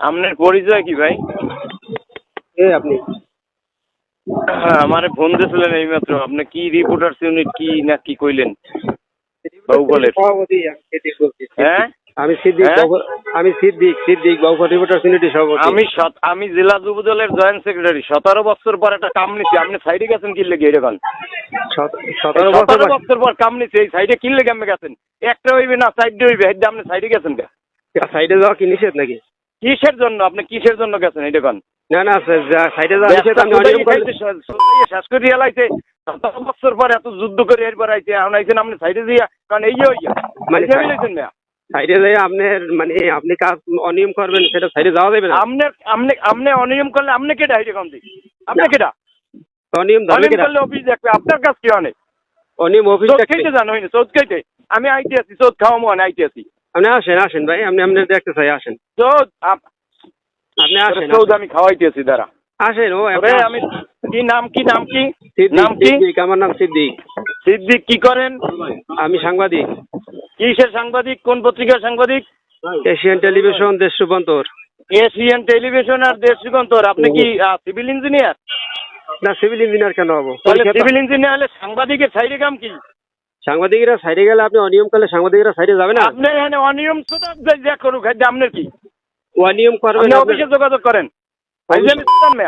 আপনার পরিচয় কি ভাই? এ আপনি? আমারে ফোন দিয়েছিলেন এইমাত্র। আপনি কি রিপোর্টার্স ইউনিট কি না কি কইলেন? বাহুবলের। সভাপতি হ্যাঁ? আমি সিদ্দিক হ্যাঁ? আমি সিদ্দিক সিদ্দিক ইউনিটি সভাপতি। আমি আমি জেলা যুব দলের জয়েন্ট সেক্রেটারি সতেরো বছর পর একটা কাম নিছি। আপনি সাইডে গেছেন কি লেগে এরকম সতেরো বছর পর কাম নিছি। এই সাইডে কি লেগে গেছেন? একটা হইবে না সাইডে হইবে। হেডে আপনি সাইডে গেছেন কে? সাইডে যাওয়া কি নিষেধ নাকি? কিসের জন্য? আপনি কিসের জন্য গেছেন? এটা কোন না না যা- সাইডে শেষ করে বছর পর এত যুদ্ধ করে এরপর এখন আইছেন আপনি সাইডে দিয়া। কারণ এই হইয়া মানে না সাইডে যাই আপনার মানে আপনি কাজ অনিয়ম করবেন সেটা সাইডে যাওয়া যাবে না? আপনি আপনি আপনি অনিয়ম করলে আপনি কেটা এটা কম আপনি কেটা অনিয়ম করলে অফিস দেখবে। আপনার কাজ কি অনেক অনিয়ম অফিস দেখতে খেতে জানো হয়নি চোখ খেতে আমি আইতে আছি চোখ খাওয়া মনে আইতে আছি। আপনি আসেন আসেন ভাই আপনি আপনি দেখতে চাই আসেন। আপনি আসেন চোখ আমি আছি দাঁড়া। আসেন ও আমি কি নাম কি নাম কি? নাম কি? আমার নাম সিদ্দিক। সিদ্দিক কি করেন? আমি সাংবাদিক। কিসের সাংবাদিক? কোন পত্রিকার সাংবাদিক? এশিয়ান টেলিভিশন দেশ রূপান্তর এশিয়ান টেলিভিশন আর দেশ যুগান্তর। আপনি কি সিভিল ইঞ্জিনিয়ার? না সিভিল ইঞ্জিনিয়ার কেন হব? সিভিল ইঞ্জিনিয়ার হলে সাংবাদিকের সাইডে কাম কি? সাংবাদিকরা সাইডে গেলে আপনি অনিয়ম করলে সাংবাদিকরা সাইডে যাবে না? আপনি এখানে অনিয়ম যা করুক খাদ্য আপনার কি? অনিয়ম করবেন অফিসে যোগাযোগ করেন। অফিসে- আমি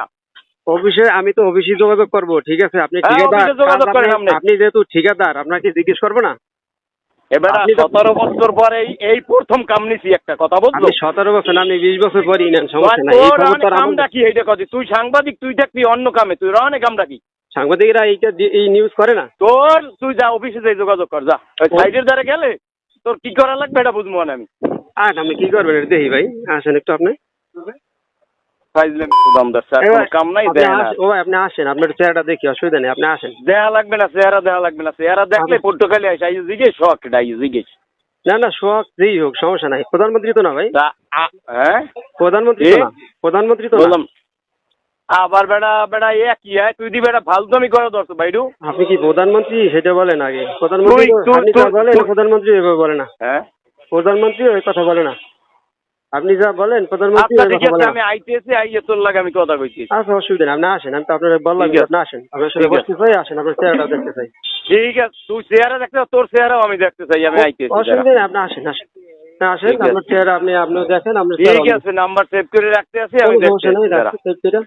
আমি তো অফিসে যোগাযোগ করব ঠিক আছে? আপনি হ্যাঁ, ঠিকাদার। আপনি- যেহেতু ঠিকাদার আপনাকে জিজ্ঞেস করব না? এবার সতেরো বছর পরে এই প্রথম কাম নিছি একটা কথা আপনি সতেরো বছর আপনি বিশ বছর পরই নেন সমস্যা নাই। কামটা কি এইটা কথা তুই সাংবাদিক তুই থাকবি অন্য কামে তুই অনেক কামটা কি? সাংবাদিকরা এইটা এই নিউজ করে না? তোর তুই যা অফিসে যাই যোগাযোগ কর যা। সাইডের দ্বারা গেলে তোর কি করা লাগবে এটা বুঝব না আমি। আর আপনি কি করবেন এটা দেখি ভাই। আসেন একটু আপনি। ফাইজলাম দামদার স্যার কোনো এবার কাম নাই আপনি দেয় না। আসেন- ও আপনি আসেন আপনার চেহারাটা দেখি অসুবিধা নেই আপনি আসেন। দেয়া লাগবে না চেহারা দেয়া লাগবে না চেহারা দেখলে আমি- পর্তুগালে আসে আই জিজ্ঞেস শখ এটা আই জিজ্ঞেস। না না শখ যেই হোক সমস্যা নাই। প্রধানমন্ত্রী তো না ভাই? হ্যাঁ? প্রধানমন্ত্রী তো না। প্রধানমন্ত্রী তো বললাম আবার বেড়া বেড়া এ কি হয় তুই দি বেড়া ফালতুমি করে দর্শ বাইরু আপনি কি প্রধানমন্ত্রী সেটা বলেন আগে। প্রধানমন্ত্রী আপনি যা বলেন প্রধানমন্ত্রী এভাবে বলে না। হ্যাঁ? প্রধানমন্ত্রী ওই কথা বলে না। আপনি যা বলেন প্রধানমন্ত্রী আচ্ছা না। আমি আইতেছি আইয়ে তোর লাগে আমি কথা কইছি আচ্ছা অসুবিধা নেই আপনি আসেন আমি তো আপনার বললাম আপনি আসেন। আপনার সাথে বসতে চাই আসেন আপনার চেহারাটা দেখতে চাই। ঠিক আছে তুই চেহারা দেখতে তোর চেহারাও আমি দেখতে চাই আমি আইতেছি অসুবিধা নেই আপনি আসেন আসেন। না, আসেন আপনার চেহারা আপনি আপনিও দেখেন আপনার ঠিক আছে নাম্বার সেভ করে রাখতে আছি আমি। রাখতে সেভ করে।